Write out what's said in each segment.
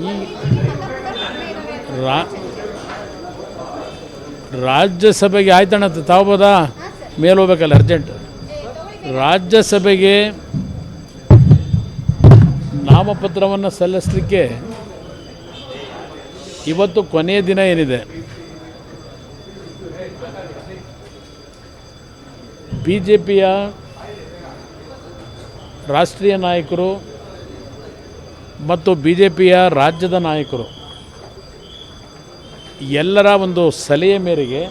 ಈ ರಾ ರಾಜ್ಯಸಭೆಗೆ ಆಯ್ತಣ್ಣ ತಾವ್ಬೋದಾ ಮೇಲೆ ಹೋಗ್ಬೇಕಲ್ಲ ಅರ್ಜೆಂಟ್ ರಾಜ್ಯಸಭೆಗೆ ನಾಮಪತ್ರವನ್ನು ಸಲ್ಲಿಸಲಿಕ್ಕೆ ಇವತ್ತು ಕೊನೆಯ ದಿನ ಏನಿದೆ? ಬಿ ಜೆ ಪಿಯ ರಾಷ್ಟ್ರೀಯ ನಾಯಕರು ಮತ್ತು ಬಿ ಜೆ ಪಿಯ ರಾಜ್ಯದ ನಾಯಕರು, ಎಲ್ಲರ ಒಂದು ಸಲಹೆ ಮೇರೆಗೆ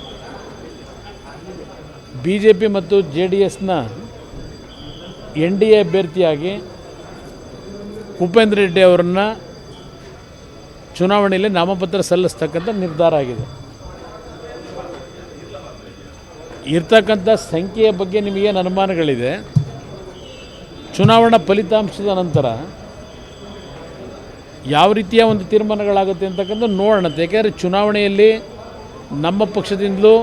ಬಿ ಜೆ ಪಿ ಮತ್ತು ಜೆ ಡಿ ಎಸ್ನ ಎನ್ ಡಿ ಎ ಅಭ್ಯರ್ಥಿಯಾಗಿ ಉಪೇಂದ್ರ ರೆಡ್ಡಿ ಅವರನ್ನು ಚುನಾವಣೆಯಲ್ಲಿ ನಾಮಪತ್ರ ಸಲ್ಲಿಸ್ತಕ್ಕಂಥ ನಿರ್ಧಾರ ಆಗಿದೆ. ಇರ್ತಕ್ಕಂಥ ಸಂಖ್ಯೆಯ ಬಗ್ಗೆ ನಿಮಗೇನು ಅನುಮಾನಗಳಿದೆ? ಚುನಾವಣಾ ಫಲಿತಾಂಶದ ನಂತರ ಯಾವ ರೀತಿಯ ಒಂದು ತೀರ್ಮಾನಗಳಾಗುತ್ತೆ ಅಂತಕ್ಕಂಥ ನೋಡೋಣ. ಯಾಕೆಂದರೆ ಚುನಾವಣೆಯಲ್ಲಿ ನಮ್ಮ ಪಕ್ಷದಿಂದಲೂ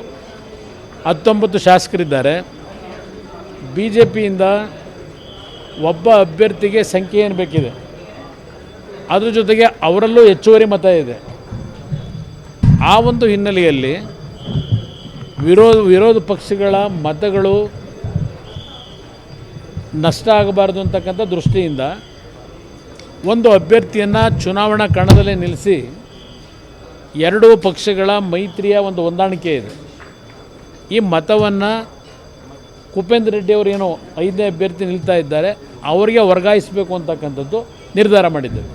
ಹತ್ತೊಂಬತ್ತು ಶಾಸಕರಿದ್ದಾರೆ. ಬಿ ಜೆ ಪಿಯಿಂದ ಒಬ್ಬ ಅಭ್ಯರ್ಥಿಗೆ ಸಂಖ್ಯೆ ಏನು ಬೇಕಿದೆ? ಅದ್ರ ಜೊತೆಗೆ ಅವರಲ್ಲೂ ಹೆಚ್ಚುವರಿ ಮತ ಇದೆ. ಆ ಒಂದು ಹಿನ್ನೆಲೆಯಲ್ಲಿ ವಿರೋಧ ವಿರೋಧ ಪಕ್ಷಗಳ ಮತಗಳು ನಷ್ಟ ಆಗಬಾರ್ದು ಅಂತಕ್ಕಂಥ ದೃಷ್ಟಿಯಿಂದ ಒಂದು ಅಭ್ಯರ್ಥಿಯನ್ನು ಚುನಾವಣಾ ಕಣದಲ್ಲಿ ನಿಲ್ಲಿಸಿ ಎರಡೂ ಪಕ್ಷಗಳ ಮೈತ್ರಿಯ ಒಂದು ಹೊಂದಾಣಿಕೆ ಇದೆ. ಈ ಮತವನ್ನು ಕುಪೇಂದ್ರ ರೆಡ್ಡಿ ಅವರು ಏನೋ ಐದನೇ ಅಭ್ಯರ್ಥಿ ನಿಲ್ತಾ ಇದ್ದಾರೆ, ಅವರಿಗೆ ವರ್ಗಾಯಿಸಬೇಕು ಅಂತಕ್ಕಂಥದ್ದು ನಿರ್ಧಾರ ಮಾಡಿದ್ದೇವೆ